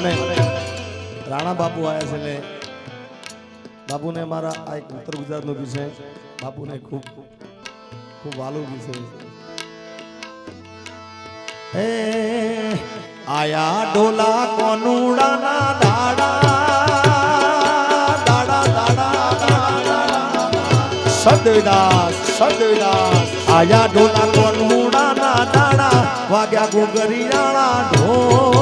અને રાણા બાપુ આવ્યા છે એટલે બાપુને મારા આ એક ઉત્તર ગુજરાતનું ગીત છે. બાપુને ખૂબ ખૂબ વાલું ગીત છે. હે, આયા ડોલા કોનુડાના દાડા દાડા દાડા સદવિદાસ સદવિદાસ. આયા ડોલા કોનુડાના દાડા, વાગ્યા ગોગરિયાળા ઢોલ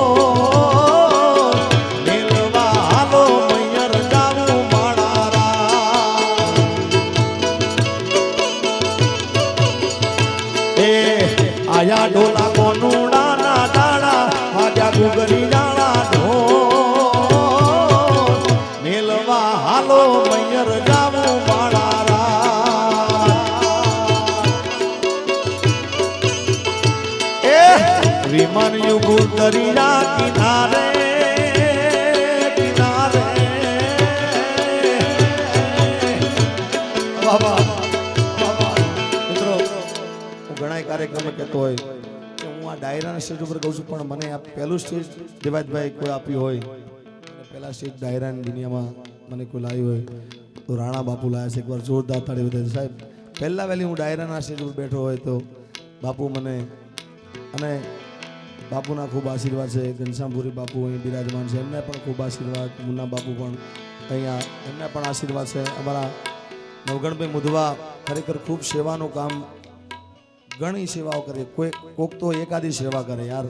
દરિયા કિનારે કિનારે. બાબા મિત્રો, હું ઘણા કાર્યક્રમ કહેતો હોય કે હું આ ડાયરાના સ્ટેજ ઉપર કહું છું, પણ મને આ પહેલું સ્ટેજ દેવાજભાઈ કોઈ આપ્યું હોય પહેલા સ્ટેજ ડાયરાની દુનિયામાં મને કોઈ લાવ્યું હોય, તો રાણા બાપુ લાવ્યા છે, એકવાર જોરદાર તાળી બધા સાહેબ, પહેલાં વહેલી હું ડાયરાના સ્ટેજ ઉપર બેઠો હોય તો બાપુ મને, અને બાપુના ખૂબ આશીર્વાદ છે, ઘનશ્યામપુરી બાપુ અહીં બિરાજમાન છે, એમને પણ ખૂબ આશીર્વાદ, મુન્ના બાપુ પણ અહીંયા, એમને પણ આશીર્વાદ છે. અમારા નવગણભાઈ મુધવા ખરેખર ખૂબ સેવાનું કામ, ઘણી સેવાઓ કરે. કોઈ, કોક તો એકાદી સેવા કરે યાર.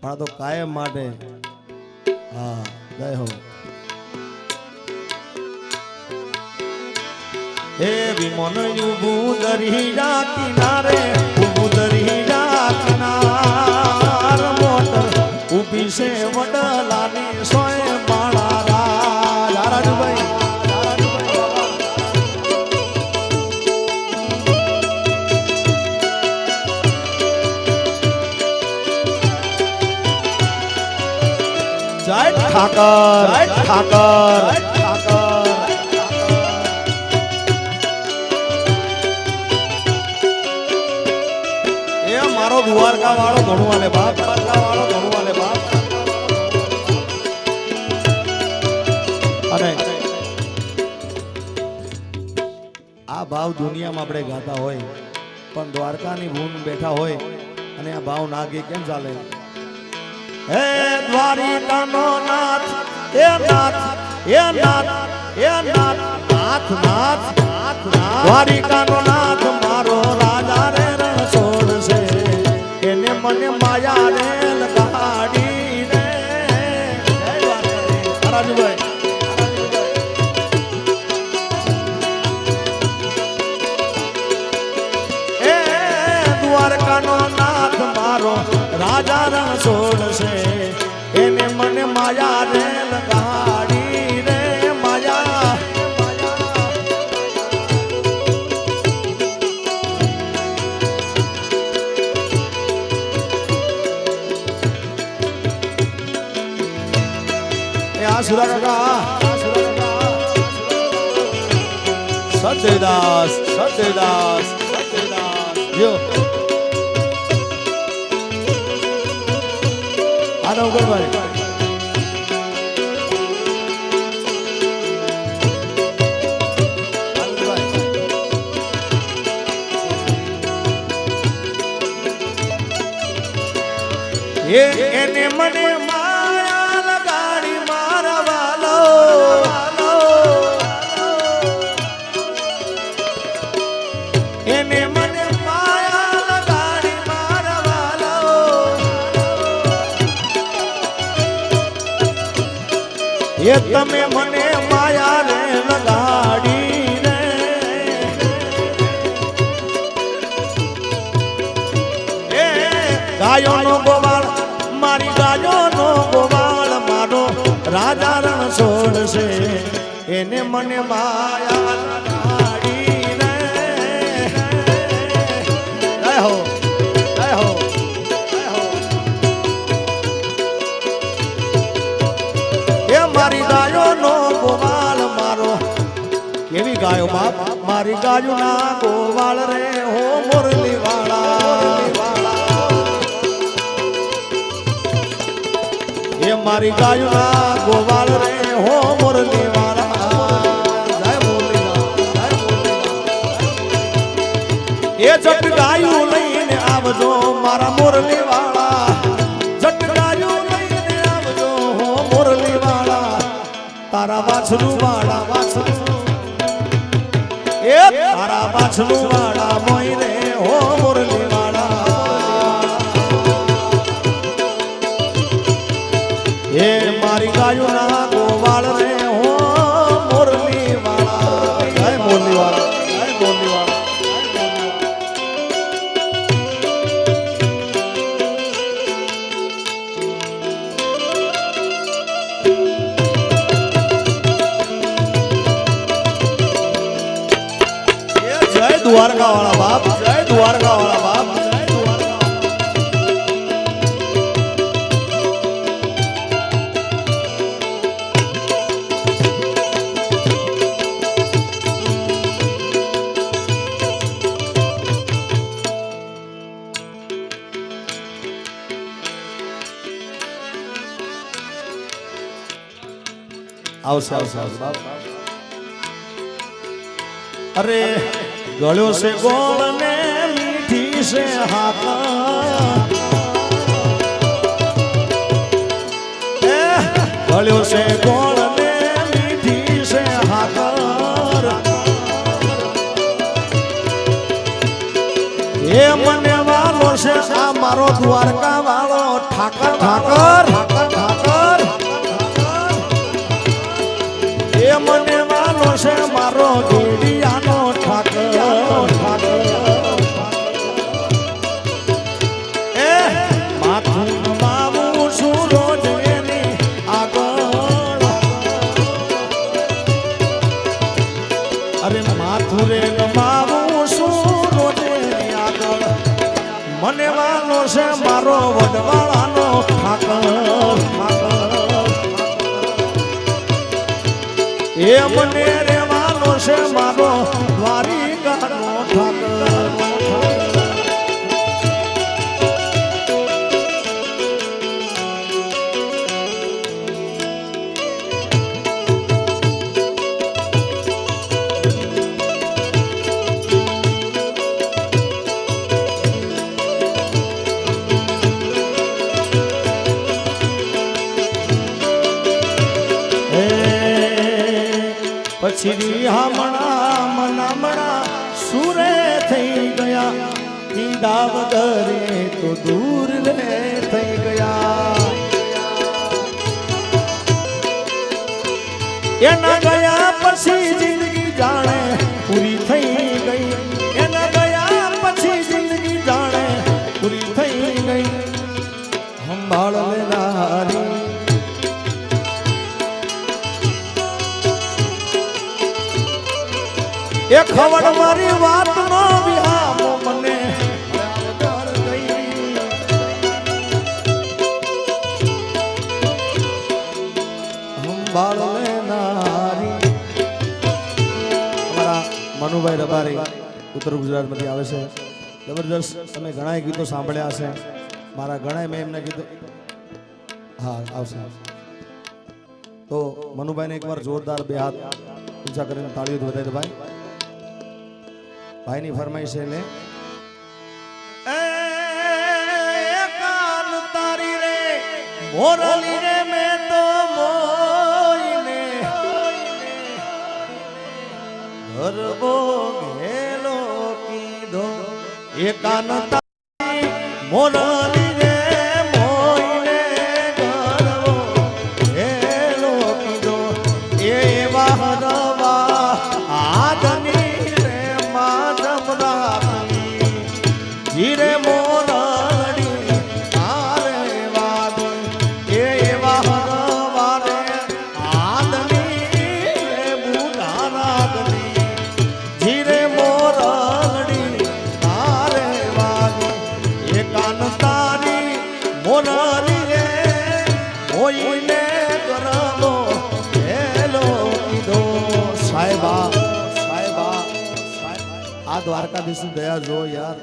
પણ તો કાયમ માટે, હા, જય હો. હે વિમન યુબુ દરિયા કિનારે, ઉભુ દરિયા કિનાર. મોટર છે વડલાની સોય માળા. રાજ રાજભાઈ જય ઠાકર. જય ઠાકર. એ મારો દ્વારકા વાળો ધણુવાલે બાપ. ભાવ દુનિયામાં આપણે ગાતા હોય, પણ દ્વારકાની ભૂમ બેઠા હોય અને આ ભાવ ના ગે કેમ ચાલે? હે દ્વારિકાનો નાથ એ નાથ એ નાથ એ નાથ નાથ નાથ નાથ દ્વારિકાનો નાથ, મારો રાજા રે રણ છે એને મને માયા રે લગાડી રે. રાજુભાઈ એ આ સુરા કાકા. સત્યદાસ સત્યદાસ જો આનો ગણભાઈ એ એને મને એ તમે મને માયા રે લગાડી રે એ ગાયોનો ગોવાળ, મારી ગાયોનો ગોવાળ, મારો રાજા રણ છોડશે. એને મને માયા લગાડી ગાયો બાપ મારી ગાયું ના ગોવાળ રે, હો મુરલી વાળા એ મારી ગાયુના ગોવાળ રે, હો મુરલી. એ જટ ગાયું લઈને આવજો મારા મુરલી વાળા ગાયું તારા વાછરું વાળા વાછલું એ તારા વાછલું વાળા મોઈ રે હો મુરલી વાળા એ મારી ગાયું ના દ્વારકા વાળા બાપ જય દ્વારકા વાળા બાપ. આવશે આવશે આવશે બાપ. અરે ગળ્યો છે ગોળ ને મીઠી છે એ, ગળ્યો છે ગોળ ને મીઠી છે હાકર એ મને વાલો છે આ મારો દ્વારકા વાળો. ઠાકર ઠાકર મને વાલો છે મારો મને વાલો છે મારો વડવાળાનો ઠાકર એ મને રેવાનો છે મારો દ્વારિકાનો પછી રિહામણા મનામણા સુરે થઈ ગયા કીધા વગરે તો દૂર રે થઈ ગયા એના ગયા પછી જિંદગી જાણે ખવડ મારી વાત નો વિહામો મને. મનુભાઈ રબારી ઉત્તર ગુજરાતમાંથી આવે છે. જબરદસ્ત તમે ઘણા ગીતો સાંભળ્યા હશે. મારા ઘણા મેં એમને કીધું હા, આવશે. તો મનુભાઈને એકવાર જોરદાર બે હાથ ઊંચા કરીને તાળીઓ વધારી ભાઈ. ભાઈની ફરમાઈશ છે એ કાન તારી રે, મોરલી રે મેં તો મોઈને. ગરબો ઘેલો કીધો, એ મોરલી સાહેબા સાહેબા આ દ્વારકાધીશની દયા જો યાર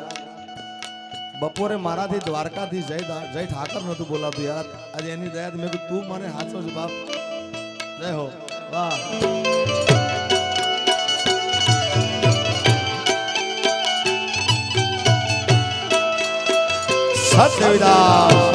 બપોરે મારાથી દ્વારકાથી જય જય ઠાકર નહોતું બોલાતું યાર આજે એની દયા મેં કીધું તું મને હાચો છે બાપ જય હો વાહ સત્યવિદાસ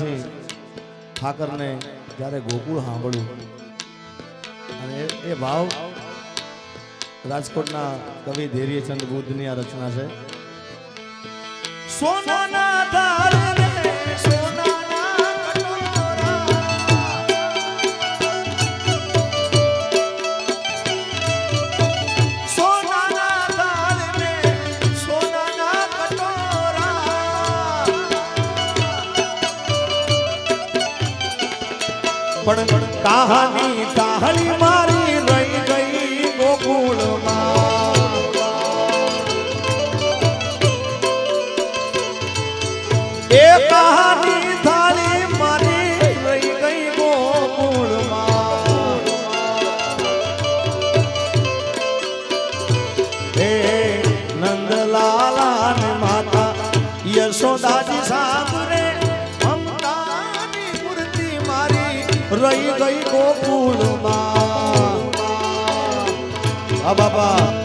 નરસિંહ ઠાકરને જ્યારે ગોકુળ સાંભળ્યું અને એ ભાવ રાજકોટના કવિ ધૈર્યચંદ બુદ્ધની આ રચના છે. સોના સોના રાહાની તાહળી મારી રહી ગઈ ગોકુળમાં. એ કહા Ababa.